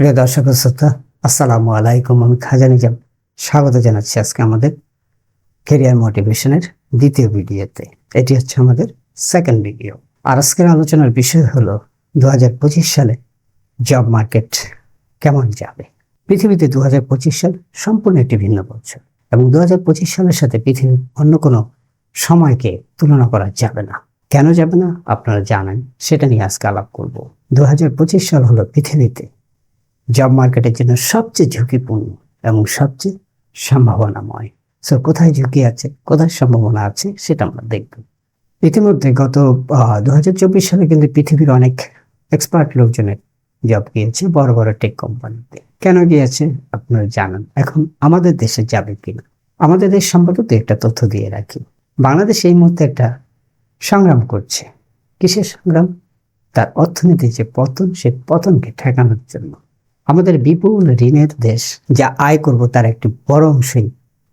প্রিয় দর্শক শ্রোতা, আসসালামু আলাইকুম। আমি খাজা নিজাম স্বাগত জানাচ্ছি আজকে আমাদের কেরিয়ার মোটিভেশনের দ্বিতীয় ভিডিওতে। এটি হচ্ছে আমাদের সেকেন্ড ভিডিও আর আজকের আলোচনার বিষয় হলো দু হাজার পঁচিশ সালে জব মার্কেট কেমন যাবে? পৃথিবীতে দু হাজার পঁচিশ সাল সম্পূর্ণ একটি ভিন্ন বছর এবং দু হাজার পঁচিশ সালের সাথে পৃথিবীর অন্য কোনো সময়কে তুলনা করা যাবে না। কেন যাবে না? আপনারা জানেন, সেটা নিয়ে আজকে আলাপ করব। দু হাজার পঁচিশ সাল হলো পৃথিবীতে জব মার্কেটের জন্য সবচেয়ে ঝুঁকিপূর্ণ এবং সবচেয়ে সম্ভাবনাময়। সো কোথায় ঝুঁকি আছে, কোথায় সম্ভাবনা আছে, সেটা আমরা দেখব। ইতিমধ্যে গত দুহাজার চব্বিশ সালে কিন্তু পৃথিবীর অনেক এক্সপার্ট লোকজনের জব গিয়েছে বড় বড় টেক কোম্পানিতে কেন গিয়েছে, আপনারা জানেন। এখন আমাদের দেশে যাবে কিনা? আমাদের দেশ সম্পর্কে একটা তথ্য দিয়ে রাখি। বাংলাদেশ এই মুহূর্তে একটা সংগ্রাম করছে। কিসের সংগ্রাম? তার অর্থনীতির যে পতন, সে পতনকে ঠেকানোর জন্য। আমাদের বিপুল ঋণের দেশ যা আয় করব তার একটি বড় অংশই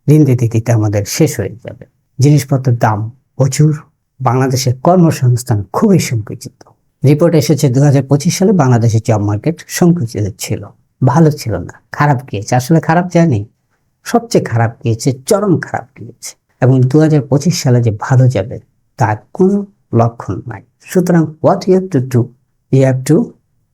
ঋণ দিতে দিতে আমাদের শেষ হয়ে যাবে। জিনিসপত্রের দাম প্রচুর। বাংলাদেশের কর্মসংস্থান খুবই সংকুচিত। রিপোর্ট এসেছে দু হাজার পঁচিশ সালে বাংলাদেশের জব মার্কেট সংকুচিত ছিল। ভালো ছিল না। খারাপ গিয়েছে। আসলে খারাপ যায়নি সবচেয়ে খারাপ গিয়েছে, চরম খারাপ গিয়েছে। এবং দু হাজার পঁচিশ সালে যে ভালো যাবে, তার কোনো লক্ষণ নাই। সুতরাং what you have to do you have to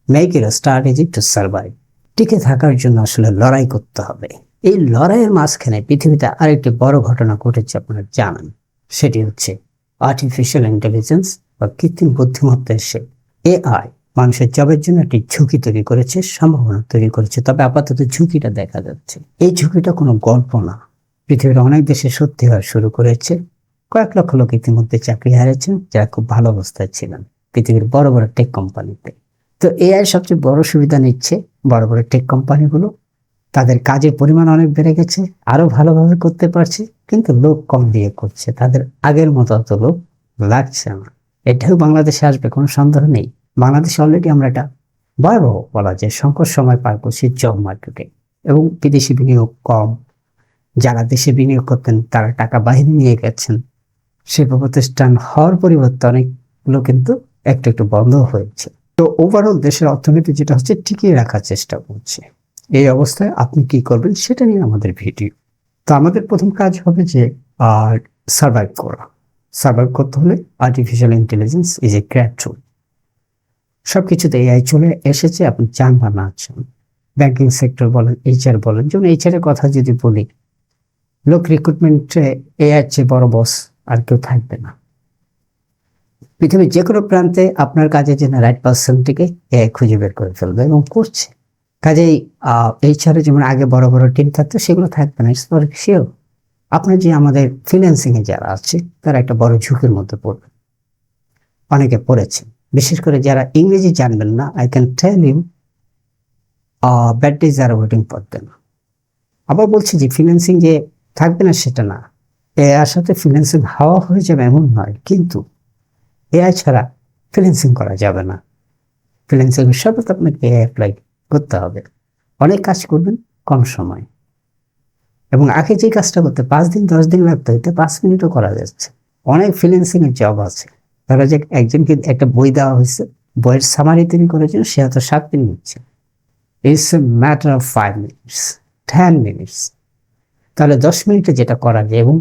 make your strategy to survive টিকে থাকার জন্য আসলে লড়াই করতে হবে। এই লড়াইয়ের মাঝখানে পৃথিবীতে আরেকটি বড় ঘটনা ঘটেছে আপনারা জানেন। সেটি হচ্ছে আর্টিফিশিয়াল ইন্টেলিজেন্স বা কৃত্রিম বুদ্ধিমত্তা এসে এআই মানুষের জবের জন্য একটি ঝুঁকি তৈরি করেছে, সম্ভাবনা তৈরি করেছে। তবে আপাতত ঝুঁকিটা দেখা যাচ্ছে। এই ঝুঁকিটা কোনো গল্প না। পৃথিবীর অনেক দেশে সত্যি হওয়া শুরু করেছে। কয়েক লক্ষ লোক ইতিমধ্যে চাকরি হারিয়েছেন, যারা খুব ভালো অবস্থায় ছিলেন। পৃথিবীর বড় বড় টেক কোম্পানিতে তো এআই সবচেয়ে বড় সুবিধা নিচ্ছে বড় বড় টেক কোম্পানিগুলো তাদের কাজের পরিমাণ অনেক বেড়ে গেছে, আরও ভালোভাবে করতে পারছে, কিন্তু লোক কম দিয়ে করছে। তাদের আগের মতো অত লোক লাগছে না। এটাও বাংলাদেশে আসবে, কোনো সন্দেহ নেই। বাংলাদেশে অলরেডি আমরা এটা ভয়াবহ বলা যায়, সংকট সময় পার করছি জব মার্কেটে এবং বিদেশি বিনিয়োগ কম, যারা দেশে বিনিয়োগ করতেন তারা টাকা বাহিনী নিয়ে গেছেন। শিল্প প্রতিষ্ঠান হওয়ার পরিবর্তে অনেকগুলো কিন্তু একটু একটু বন্ধ হয়েছে। তো ওভারঅল দেশের অর্থনীতি যেটা হচ্ছে টিকিয়ে রাখার চেষ্টা করছে। এই অবস্থায় আপনি কি করবেন সেটা নিয়ে আমাদের ভিডিও। তো আমাদের প্রথম কাজ হবে যে, আর সার্ভাইভ করা। সার্ভাইভ করতে হলে artificial intelligence is a great tool সব কিছুতে এআই চলে এসেছে, আপনি চান বা না চান। ব্যাংকিং সেক্টর বলেন এইচআর বলেন, যেমন এইচআর এর কথা যদি বলি, লোক রিক্রুটমেন্টে এআই চেয়ে বড় বস আর কেউ থাকবে না। পৃথিবীর যে কোনো প্রান্তে আপনার কাজে যে রাইট পার্সনটিকে এআই খুঁজে বের করে ফেলবে এবং করছে। কাজেই এই ছাড়া যেমন আগে বড় বড় টিম থাকতো, সেগুলো থাকবে না। সেও আপনার যে আমাদের ফিন্যান্সিংয়ে যারা আছে, তারা একটা বড় ঝুঁকির মধ্যে পড়বে। অনেকে পড়েছে। বিশেষ করে যারা ইংরেজি জানবেন না I can tell you bad days are waiting for them আবার বলছি যে ফিন্যান্সিং যে থাকবে না, সেটা না। এর সাথে ফিন্যান্সিং হাওয়া হয়ে যাবে এমন নয়। কিন্তু এআই ছাড়া ফ্রিল্যান্সিং করা যাবে না। ফ্রিল্যান্সিং হিসাবে তো আপনাকে এআই অ্যাপ্লাই করতে হবে। অনেক কাজ করবেন কম সময়। এবং আগে যে কাজটা করতে পাঁচ দিন, দশ দিন লাগতে হইতে পাঁচ মিনিটও করা যাচ্ছে। অনেক ফ্রিল্যান্সিং এর জব আছে। ধরা যে একজনকে একটা বই দেওয়া হয়েছে, বইয়ের সামারি তিনি করার জন্য সে হয়তো সাত দিন নিচ্ছে। It's a matter of five minutes ten minutes তাহলে দশ মিনিটে যেটা করা যায়, এবং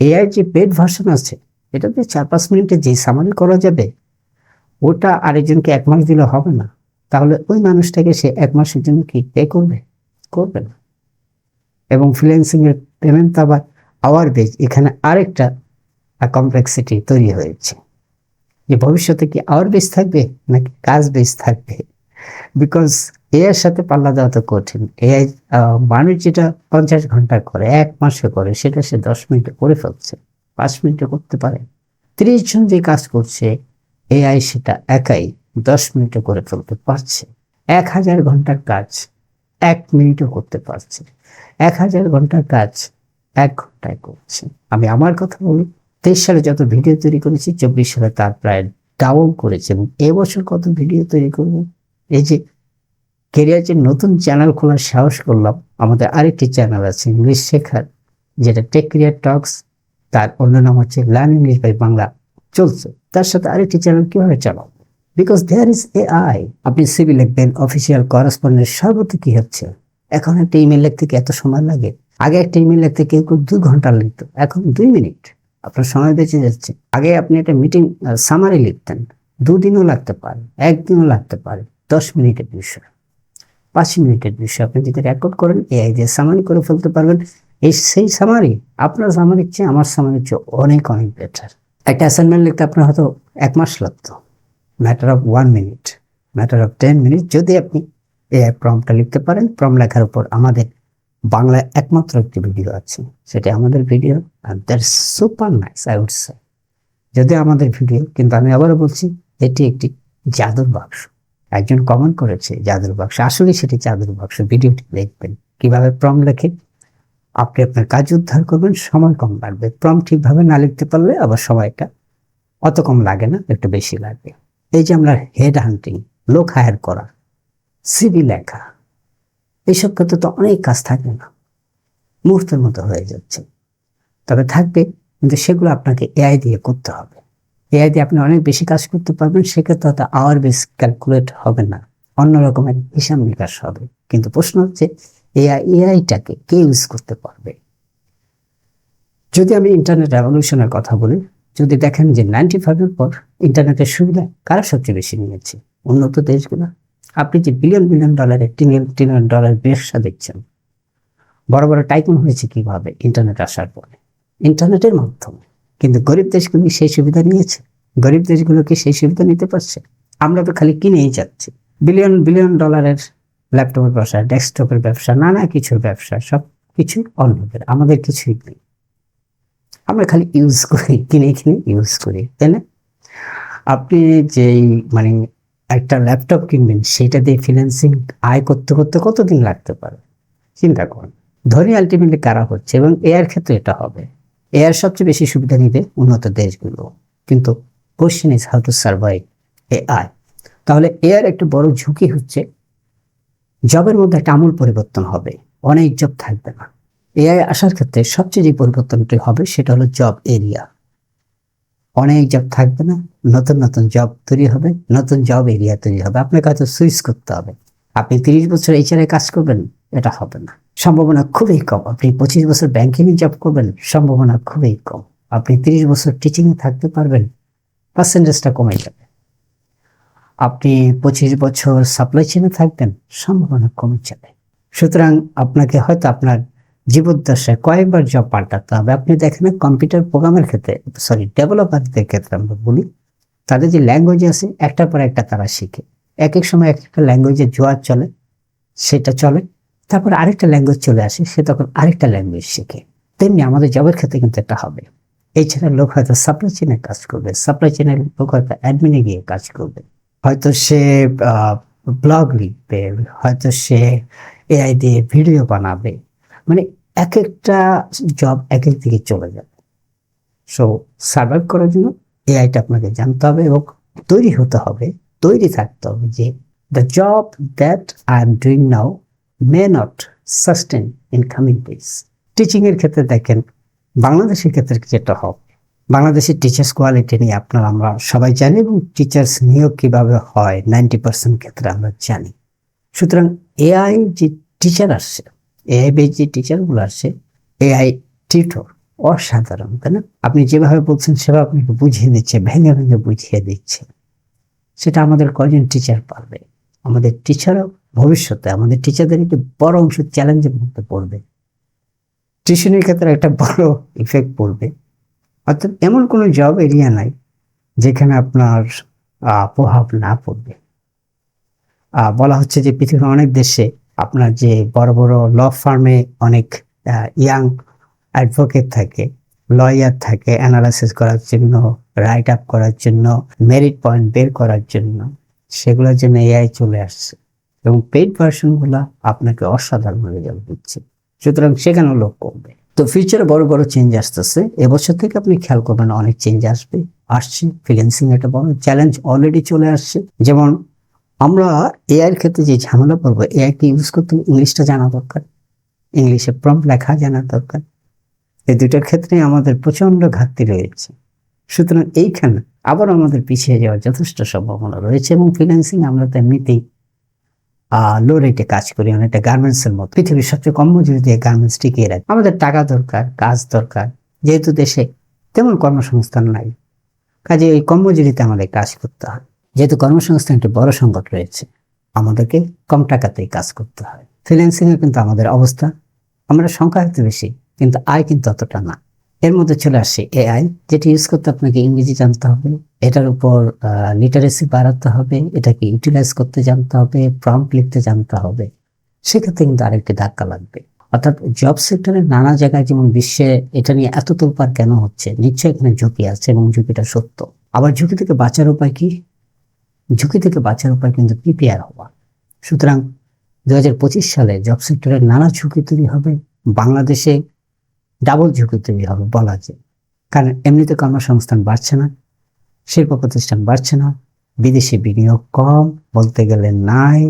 এআই যে পেড ভার্সন আছে এটা দিয়ে চার পাঁচ মিনিটে যে সামারি করা যাবে, ওটা আরেকজনকে এক মাস দিলে হবে না। তাহলে ওই মানুষটাকে সে এক মাসের জন্য কি পে করবে? করবে না। এবং ফ্রিল্যান্সিং এর পেমেন্ট আবার আওয়ার বেজ এখানে আরেকটা কমপ্লেক্সিটি তৈরি হয়েছে। যে ভবিষ্যতে কি আওয়ার বেজ থাকবে নাকি কাজ বেজ থাকবে? বিকজ এর সাথে পাল্লা দেওয়া তো কঠিন। এআই মানুষ যেটা পঞ্চাশ ঘণ্টা করে, এক মাসে করে, সেটা সে দশ মিনিটে করে ফেলছে। পাঁচ মিনিটে করতে পারে। ত্রিশ জন যে কাজ করছে, এআই সেটা একাই দশ মিনিটে করে ফেলতে পারছে। এক হাজার ঘণ্টার কাজ এক মিনিটও করতে পারছে। এক হাজার ঘণ্টার কাজ এক ঘন্টায় করছে। আমি আমার কথা বলি, তেইশ সালে যত ভিডিও তৈরি করেছি, চব্বিশ সালে তার প্রায় ডাউন করেছে। এবং এবছর কত ভিডিও তৈরি করব? এই যে কেরিয়ার যে নতুন চ্যানেল খোলার সাহস করলাম, আমাদের আরেকটি চ্যানেল আছে, ইংলিশ শেখার, যেটা টেক ক্রিয়ার টক্স তার অন্য নাম হচ্ছে লার্ন ইংলিশ বাই বাংলা চলছে। তার সাথে আরেকটি চ্যানেল কীভাবে চালাও? Because there is a I আপনি সিভি লিখবেন অফিসিয়াল করেসপন্ডেন্ট সর্বত্র কি হচ্ছে? এখন একটা ইমেল লিখতে কি এত সময় লাগে? আগে একটা ইমেল লিখতে কেউ কেউ দুই ঘণ্টা লিখতো, এখন দুই মিনিট। আপনার সময় বেঁচে যাচ্ছে। আগে আপনি একটা মিটিং সামারি লিখতেন, দুদিনও লাগতে পারে, একদিনও লাগতে পারে, দশ মিনিটের বিষয়। পাঁচ মিনিটের বিষয়। আপনি যদি রেকর্ড করেন এআই দিয়ে সামারি করে ফেলতে পারবেন। এই সেই সামারি আপনার সামারির চেয়ে আমার সামারির চেয়ে অনেক অনেক বেটার একটা অ্যাসাইনমেন্ট লিখতে আপনার হয়তো এক মাস লাগতো। Matter of one minute matter of ten minute যদি আপনি এআই প্রমটা লিখতে পারেন প্রম লেখার উপর আমাদের বাংলায় একমাত্র একটি ভিডিও আছে। সেটা আমাদের video R that super nice I would say যদি আমাদের ভিডিও কিন্তু আমি আবারও বলছি, এটি একটি জাদুর বাক্স। একজন কমেন্ট করেছে, জাদুর বাক্স। আসলে সেটি জাদুর বাক্স ভিডিওটি দেখবেন। কীভাবে প্রম লেখে? আপনি আপনার কাজ উদ্ধার করবেন, সময় কম লাগবে। প্রম ঠিকভাবে না লিখতে পারলে আবার সময়টা অত কম লাগে না, একটু বেশি লাগবে। এই যে আমরা হেড হান্টিং লোক হায়ার করা সিবি লেখা এইসব ক্ষেত্রে তো অনেক কাজ থাকে না। মুহূর্তের মতো হয়ে যাচ্ছে। তবে থাকবে, কিন্তু সেগুলো আপনাকে এআই দিয়ে করতে হবে। এআই দিয়ে আপনি অনেক বেশি কাজ করতে পারবেন, সেক্ষেত্রে হয়তো আওয়ার বেস ক্যালকুলেট হবে না। অন্য রকমের হিসাব নিকাশ হবে। কিন্তু প্রশ্ন হচ্ছে এআই এআইটাকে কে ইউজ করতে পারবে? যদি আমি ইন্টারনেট রেভলিউশনের কথা বলি, যদি দেখেন যে নাইনটি ফাইভের পর ইন্টারনেটের সুবিধা কারা সবচেয়ে বেশি নিয়েছে? উন্নত দেশগুলো। আপনি যে বিলিয়ন বিলিয়ন ডলারের ট্রিলিয়ন ট্রিলিয়ন ডলার ব্যবসা দেখছেন, বড় বড় টাইকুন হয়েছে কীভাবে ইন্টারনেট আসার পরে? ইন্টারনেটের মাধ্যমে। কিন্তু গরিব দেশগুলো সেই সুবিধা নিয়েছে? গরিব দেশগুলো কি সেই সুবিধা নিতে পারছে? আমরা তো খালি কিনেই যাচ্ছি। বিলিয়ন বিলিয়ন ডলারের ল্যাপটপের ব্যবসা, ডেস্কটপের ব্যবসা, নানা কিছুর ব্যবসা, সব কিছু অন্যদের। আমাদের কিছুই নেই। আমরা খালি ইউজ করি, কিনে কিনে ইউজ করি, তাই না? আপনি যেই মানে একটা ল্যাপটপ কিনবেন, সেটা দিয়ে ফিন্যান্সিং আয় করতে করতে কতদিন লাগতে পারে? চিন্তা করুন। ধনী আলটিমেটলি কারা হচ্ছে এবং এয়ার ক্ষেত্রে এটা হবে। এয়ার সবচেয়ে বেশি সুবিধা নিবে উন্নত দেশগুলো। কিন্তু question is how to survive A I তাহলে এয়ার একটা বড় ঝুঁকি হচ্ছে জবের মধ্যে একটা আমূল পরিবর্তন হবে, অনেক জব থাকবে না। এআই আসার ক্ষেত্রে সবচেয়ে যে পরিবর্তনটি হবে সেটা হলো জব এরিয়া। অনেক জব থাকবে না, নতুন নতুন জব তৈরি হবে, নতুন জব এরিয়া তৈরি হবে। আপনাকে হয়তো সুইচ করতে হবে। আপনি তিরিশ বছর এইচআরে কাজ করবেন, এটা হবে না। সম্ভাবনা খুবই কম। আপনি পঁচিশ বছর ব্যাংকিংয়ে জব করবেন, সম্ভাবনা খুবই কম। আপনি তিরিশ বছর টিচিংয়ে থাকতে পারবেন পার্সেন্টেজটা কমে যাবে। আপনি পঁচিশ বছর সাপ্লাই চেনে থাকবেন, সম্ভাবনা কমে যাবে। সুতরাং আপনাকে হয়তো আপনার জীবদ্দশায় কয়েকবার জব পাল্টাতে হবে। আপনি দেখেন কম্পিউটার প্রোগ্রামের ক্ষেত্রে সরি ডেভেলপারদের ক্ষেত্রে আমরা বলি, তাদের যে ল্যাঙ্গুয়েজ আছে, একটার পর একটা তারা শিখে। এক এক সময় এক একটা ল্যাঙ্গুয়েজে জোয়ার চলে, সেটা চলে, তারপর আরেকটা ল্যাঙ্গুয়েজ চলে আসে, সে তখন আরেকটা ল্যাঙ্গুয়েজ শিখে। তেমনি আমাদের জবের ক্ষেত্রে কিন্তু এটা হবে। এছাড়া লোক হয়তো সাপ্লাই চেনে কাজ করবে সাপ্লাই চেনের লোক হয়তো অ্যাডমিনে গিয়ে কাজ করবে। হয়তো সে ব্লগ লিখবে, হয়তো সে এআই দিয়ে ভিডিও বানাবে। মানে এক একটা জব এক এক দিকে চলে যাবে। সো সার্ভাইভ করার জন্য এআইটা আপনাকে জানতে হবে এবং তৈরি হতে হবে, তৈরি থাকতে হবে যে the job that I am doing now may not sustain in coming days টিচিংয়ের ক্ষেত্রে দেখেন, বাংলাদেশের ক্ষেত্রে যেটা হবে বাংলাদেশের টিচার্স কোয়ালিটি নিয়ে আপনারা আমরা সবাই জানি এবং টিচার্স নিয়োগ কীভাবে হয় নাইনটি পার্সেন্ট ক্ষেত্রে আমরা জানি। সুতরাং এআই যে টিচার আসছে এআই বেজ যে টিচারগুলো আসছে এআই টিউটর অসাধারণ, তাই না? আপনি যেভাবে বলছেন সেভাবে আপনাকে বুঝিয়ে দিচ্ছে, ভেঙে ভেঙে বুঝিয়ে দিচ্ছে। সেটা আমাদের কয়জন টিচার পারবে? আমাদের টিচারও ভবিষ্যতে, আমাদের টিচারদের একটি বড় অংশ চ্যালেঞ্জের মধ্যে পড়বে। টিউশনের ক্ষেত্রে একটা বড় ইফেক্ট পড়বে। অর্থাৎ এমন কোনো জব এরিয়া নাই যেখানে আপনার প্রভাব না পড়বে। বলা হচ্ছে যে পৃথিবীর অনেক দেশে আপনার যে বড় বড় ল ফার্মে অনেক ইয়াং অ্যাডভোকেট থাকে লয়ার থাকে অ্যানালাইসিস করার জন্য রাইট আপ করার জন্য মেরিট পয়েন্ট বের করার জন্য, সেগুলোর জন্য এআই চলে আসছে। এবং পেইড ভার্সনগুলো আপনাকে অসাধারণ রেজাল্ট দিচ্ছে। সুতরাং সেখানেও লোক কমবে। তো ফিউচারে বড় বড় চেঞ্জ আসতেছে। এবছর থেকে আপনি খেয়াল করবেন অনেক চেঞ্জ আসবে। আসছে ফ্রিল্যান্সিং একটা বড় চ্যালেঞ্জ অলরেডি চলে আসছে। যেমন আমরা এআই এর ক্ষেত্রে যে ঝামেলা পড়ব এআই কে ইউজ করতে ইংলিশটা জানা দরকার। ইংলিশে প্রম্পট লেখা জানা দরকার। এই দুটার ক্ষেত্রে আমাদের প্রচণ্ড ঘাটতি রয়েছে। সুতরাং এইখানে আবার আমাদের পিছিয়ে যাওয়ার যথেষ্ট সম্ভাবনা রয়েছে এবং ফ্রিল্যান্সিং আমরা তো এমনিতেই লো রেটে কাজ করি, অনেকটা গার্মেন্টসের মতো। পৃথিবীর সবচেয়ে কম মজুরি দিয়ে গার্মেন্টস টিকিয়ে রাখে। আমাদের টাকা দরকার, কাজ দরকার। যেহেতু দেশে তেমন কর্মসংস্থান নাই, কাজে এই কম মজুরিতে আমাদের কাজ করতে হয়। যেহেতু কর্মসংস্থান একটি বড় সংকট রয়েছে, আমাদেরকে কম টাকাতেই কাজ করতে হয়। ফ্রিল্যান্সিং এ কিন্তু আমাদের অবস্থা, আমরা সংখ্যা একটু বেশি, কিন্তু আয় কিন্তু অতটা না। এর মধ্যে চলে আসছে এআই, যেটি ইউজ করতে আপনাকে ইংরেজি জানতে হবে। এটার উপর লিটারেসি বাড়াতে হবে, এটাকে ইউটিলাইজ করতে জানতে হবে প্রম্পট লিখতে জানতে হবে। সেক্ষেত্রে কিন্তু আরেকটি ধাক্কা লাগবে। অর্থাৎ জব সেক্টরের নানা জায়গায় যেমন বিশ্বে এটা নিয়ে এত তোলপার কেন হচ্ছে, নিশ্চয়ই এখানে ঝুঁকি আছে এবং ঝুঁকিটা সত্য। আবার ঝুঁকি থেকে বাঁচার উপায় কি? ঝুঁকি থেকে বাঁচার উপায় কিন্তু প্রিপেয়ার হওয়া। সুতরাং দুই হাজার পঁচিশ সালে জব সেক্টরের নানা ঝুঁকি তৈরি হবে। বাংলাদেশে ডাবল ঝুঁকি তৈরি হবে বলা যায়। কারণ এমনিতে কর্মসংস্থান বাড়ছে না, শিল্প প্রতিষ্ঠান বাড়ছে না, বিদেশি বিনিয়োগ কম বলতে গেলে নাই।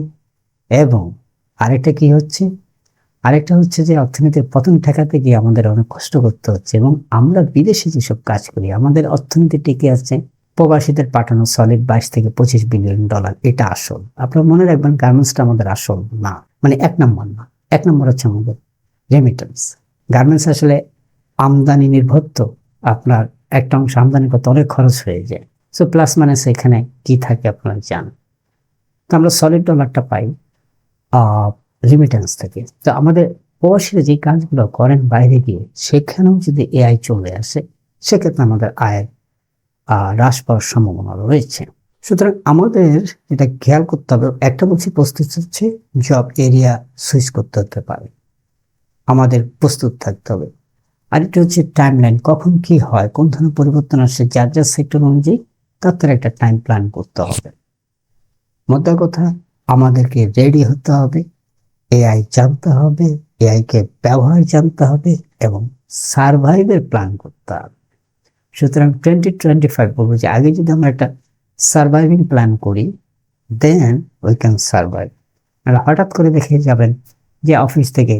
এবং আরেকটা কি হচ্ছে? আরেকটা হচ্ছে যে অর্থনীতির পতন ঠেকাতে গিয়ে আমাদের অনেক কষ্ট করতে হচ্ছে এবং আমরা বিদেশে যেসব কাজ করি, আমাদের অর্থনীতি টিকে আছে। প্রবাসীদের পাঠানো সলিড বাইশ থেকে পঁচিশ বিলিয়ন ডলার এটা আসল। আপনার মনে রাখবেন গার্মেন্টসটা আমাদের আসল না। মানে এক নম্বর না, এক নম্বর হচ্ছে আমাদের রেমিটেন্স গার্মেন্টস আসলে আমদানি নির্ভর তো। আপনার একটা অংশ আমদানি করতে অনেক খরচ হয়ে যায়। সো প্লাস মানে সেখানে কি থাকে আপনারা জান তো আমরা সলিড ডলারটা পাই রিমিটেন্স থেকে। তো আমাদের প্রবাসীরা যে কাজগুলো করেন বাইরে গিয়ে, সেখানেও যদি এআই চলে আসে, সেক্ষেত্রে আমাদের আয়ের হ্রাস পাওয়ার সম্ভাবনা রয়েছে। সুতরাং আমাদের এটা খেয়াল করতে হবে, একটা বলছি প্রস্তুত হচ্ছে জব এরিয়া সুইচ করতে হতে পারে। আমাদের প্রস্তুত থাকতে হবে। আরেকটা হচ্ছে টাইম লাইন কখন কি হয়, কোন ধরনের পরিবর্তন আসছে, যার যার সেক্টর অনুযায়ী তার তার একটা টাইম প্ল্যান করতে হবে। মোদ্দা কথা, আমাদেরকে রেডি হতে হবে এআই জানতে হবে এআই কে ব্যবহার জানতে হবে এবং সার্ভাইভের প্ল্যান করতে হবে। সুতরাং টোয়েন্টি টোয়েন্টি ফাইভ বলব যে আগে যদি আমরা একটা সার্ভাইভিং প্ল্যান করি দেন উই ক্যান সার্ভাইভ আর হঠাৎ করে দেখে যাবেন যে অফিস থেকে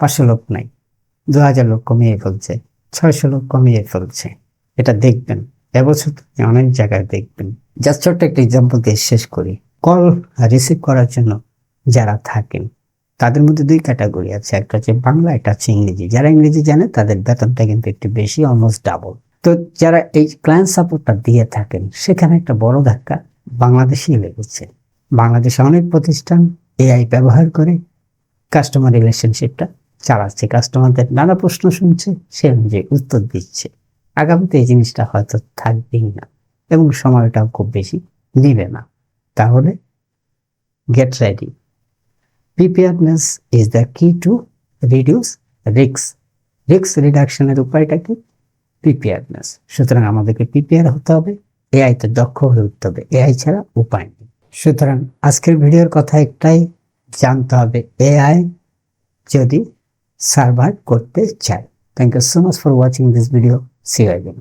পাঁচশো লোক নাই, দু হাজার লোক কমিয়ে ফেলছে, ছয়শো লোক কমিয়ে ফেলছে। এটা দেখবেন, এবছর আপনি অনেক জায়গায় দেখবেন। জাস্ট ছোট্ট একটা এক্সাম্পল দিয়ে শেষ করি। কল রিসিভ করার জন্য যারা থাকেন, তাদের মধ্যে দুই ক্যাটাগরি আছে। একটা হচ্ছে বাংলা, একটা হচ্ছে ইংরেজি। যারা ইংরেজি জানে, তাদের বেতনটা কিন্তু একটু বেশি অলমোস্ট ডাবল তো যারা এই ক্লায়েন্ট সাপোর্টটা দিয়ে থাকেন, সেখানে একটা বড় ধাক্কা বাংলাদেশেই লেগেছে। বাংলাদেশে অনেক প্রতিষ্ঠান এআই ব্যবহার করে কাস্টমার রিলেশনশিপটা চালাচ্ছে কাস্টমারদের নানা প্রশ্ন শুনছে, সে অনুযায়ী উত্তর দিচ্ছে। আগামীতে এই জিনিসটা হয়তো থাকবেই না এবং সময়টাও খুব বেশি নিবে না। তাহলে get ready preparedness is the কি টু রিডিউস রিক্স রিক্স রিডাকশনের উপায়টা কি? প্রিপেয়ারনেস সুতরাং আমাদেরকে প্রিপেয়ার হতে হবে এআই তে দক্ষ হয়ে উঠতে হবে। এআই ছাড়া উপায় নেই। সুতরাং আজকের ভিডিওর কথা একটাই, জানতে হবে এআই যদি সার্ভাইভ করতে চায় thank you so much for watching this video see you